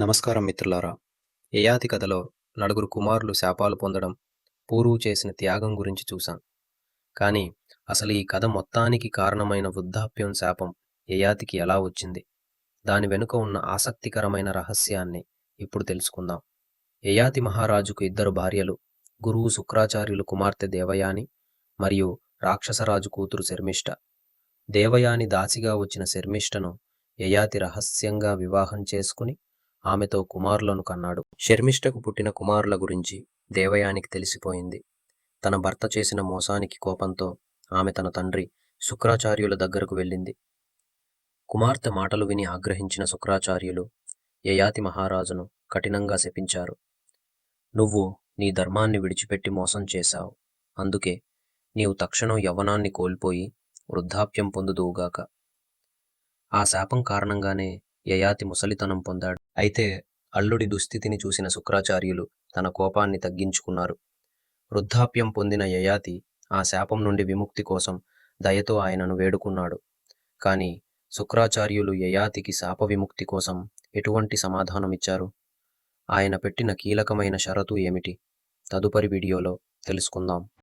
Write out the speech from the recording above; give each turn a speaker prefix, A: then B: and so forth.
A: నమస్కారం మిత్రులారా. యయాతి కథలో నలుగురు కుమారులు శాపాలు పొందడం పూర్వు చేసిన త్యాగం గురించి చూశాం. కానీ అసలు ఈ కథ మొత్తానికి కారణమైన వృద్ధాప్యం శాపం యయాతికి ఎలా వచ్చింది? దాని వెనుక ఉన్న ఆసక్తికరమైన రహస్యాన్ని ఇప్పుడు తెలుసుకుందాం. యయాతి మహారాజుకు ఇద్దరు భార్యలు గురువు శుక్రాచార్యులు కుమార్తె దేవయాని మరియు రాక్షసరాజు కూతురు శర్మిష్ట. దేవయాని దాసిగా వచ్చిన శర్మిష్టను యయాతి రహస్యంగా వివాహం చేసుకుని ఆమెతో కుమారులను కన్నాడు. శర్మిష్టకు పుట్టిన కుమారుల గురించి దేవయానికి తెలిసిపోయింది. తన భర్త చేసిన మోసానికి కోపంతో ఆమె తన తండ్రి శుక్రాచార్యుల దగ్గరకు వెళ్ళింది. కుమార్తె మాటలు విని ఆగ్రహించిన శుక్రాచార్యులు యయాతి మహారాజును కఠినంగా శపించారు. నువ్వు నీ ధర్మాన్ని విడిచిపెట్టి మోసం చేశావు. అందుకే నీవు తక్షణం యవ్వనాన్ని కోల్పోయి వృద్ధాప్యం పొందుదువుగాక. ఆ శాపం కారణంగానే యయాతి ముసలితనం పొందాడు. అయితే అల్లుడి దుస్థితిని చూసిన శుక్రాచార్యులు తన కోపాన్ని తగ్గించుకున్నారు. వృద్ధాప్యం పొందిన యయాతి ఆ శాపం నుండి విముక్తి కోసం దయతో ఆయనను వేడుకున్నాడు. కానీ శుక్రాచార్యులు యయాతికి శాప విముక్తి కోసం ఎటువంటి సమాధానమిచ్చారు ఆయన పెట్టిన కీలకమైన షరతు ఏమిటి? తదుపరి వీడియోలో తెలుసుకుందాం.